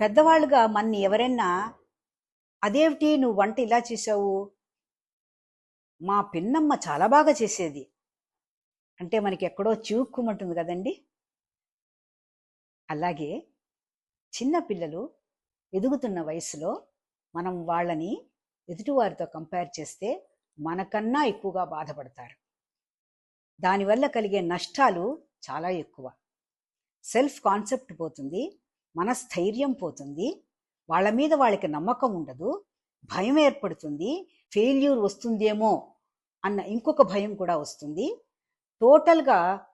పెద్దవాళ్ళుగా మన్ని ఎవరైనా అదేమిటి నువ్వు వంట ఇలా చేసావు మా పిన్నమ్మ చాలా బాగా చేసేది. అంటే మనకి ఎక్కడో చివుక్కుమంటుంది కదండి. అలాగే చిన్న పిల్లలు ఎదుగుతున్న వయసులో మనం వాళ్ళని ఎదుటివారితో కంపేర్ చేస్తే మనకన్నా ఎక్కువగా బాధపడతారు. దానివల్ల కలిగే నష్టాలు చాలా ఎక్కువ. సెల్ఫ్ కాన్సెప్ట్ పోతుంది. మన స్థైర్యం పోతుంది. వాళ్ళ మీద వాళ్ళకి నమ్మకం ఉండదు. భయం ఏర్పడుతుంది. ఫెయిల్యూర్ వస్తుందేమో అన్న ఇంకొక భయం కూడా వస్తుంది. టోటల్గా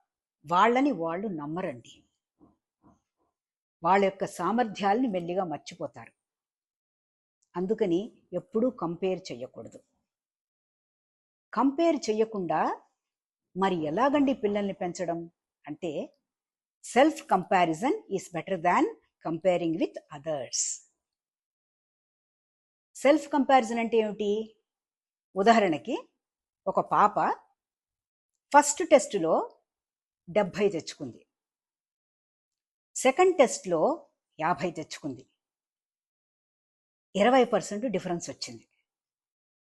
వాళ్ళని వాళ్ళు నమ్మరండి. వాళ్ళ యొక్క సామర్థ్యాల్ని మెల్లిగా మర్చిపోతారు. అందుకని ఎప్పుడూ కంపేర్ చేయకూడదు కంపేర్ చేయకుండా మరి ఎలాగండి పిల్లల్ని పెంచడం? అంటే self comparison is better than comparing with others self comparison అంటే ఏమిటి? ఉదాహరణకి ఒక పాప ఫస్ట్ టెస్టులో డెబ్భై తెచ్చుకుంది. సెకండ్ టెస్ట్లో యాభై తెచ్చుకుంది. ఇరవై పర్సెంట్ డిఫరెన్స్ వచ్చింది.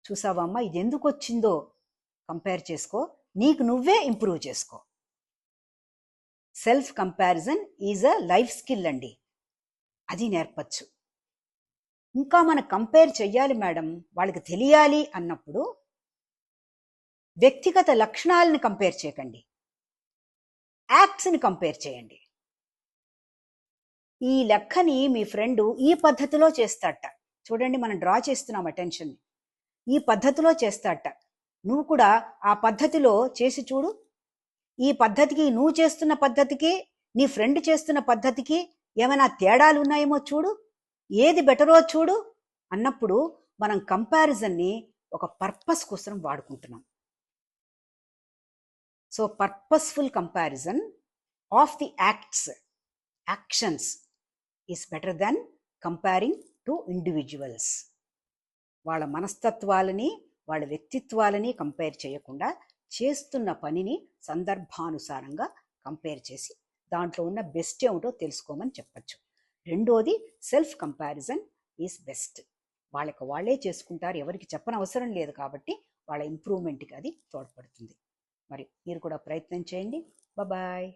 చూసావమ్మా ఇది ఎందుకు వచ్చిందో? కంపేర్ చేసుకో. నీకు నువ్వే ఇంప్రూవ్ చేసుకో. Self comparison is a life skill అండి. అది నేర్పచ్చు. ఇంకా మనం కంపేర్ చెయ్యాలి మేడం వాళ్ళకి తెలియాలి అన్నప్పుడు వ్యక్తిగత లక్షణాలను కంపేర్ చేయకండి. యాక్ట్స్ని కంపేర్ చేయండి. ఈ లెక్కని మీ ఫ్రెండ్ ఈ పద్ధతిలో చేస్తాట. చూడండి మనం డ్రా చేస్తున్నాం అటెన్షన్. ఈ పద్ధతిలో చేస్తాట. నువ్వు కూడా ఆ పద్ధతిలో చేసి చూడు. ఈ పద్ధతికి నువ్వు చేస్తున్న పద్ధతికి నీ ఫ్రెండ్ చేస్తున్న పద్ధతికి ఏమైనా తేడాలు ఉన్నాయేమో చూడు. ఏది బెటరో చూడు. అన్నప్పుడు మనం కంపారిజన్ని ఒక పర్పస్ కోసం వాడుకుంటున్నాం. So purposeful comparison of the acts actions is better than comparing to individuals వాళ్ళ మనస్తత్వాలని వాళ్ళ వ్యక్తిత్వాలని కంపేర్ చేయకుండా చేస్తున్న పనిని సందర్భానుసారంగా కంపేర్ చేసి దాంట్లో ఉన్న బెస్ట్ ఏమిటో తెలుసుకోమని చెప్పచ్చు. రెండోది సెల్ఫ్ కంపారిజన్ ఈజ్ బెస్ట్ వాళ్ళకి వాళ్ళే చేసుకుంటారు ఎవరికి చెప్పనవసరం లేదు కాబట్టి వాళ్ళ ఇంప్రూవ్మెంట్కి అది తోడ్పడుతుంది. మరి మీరు కూడా ప్రయత్నం చేయండి. బాయ్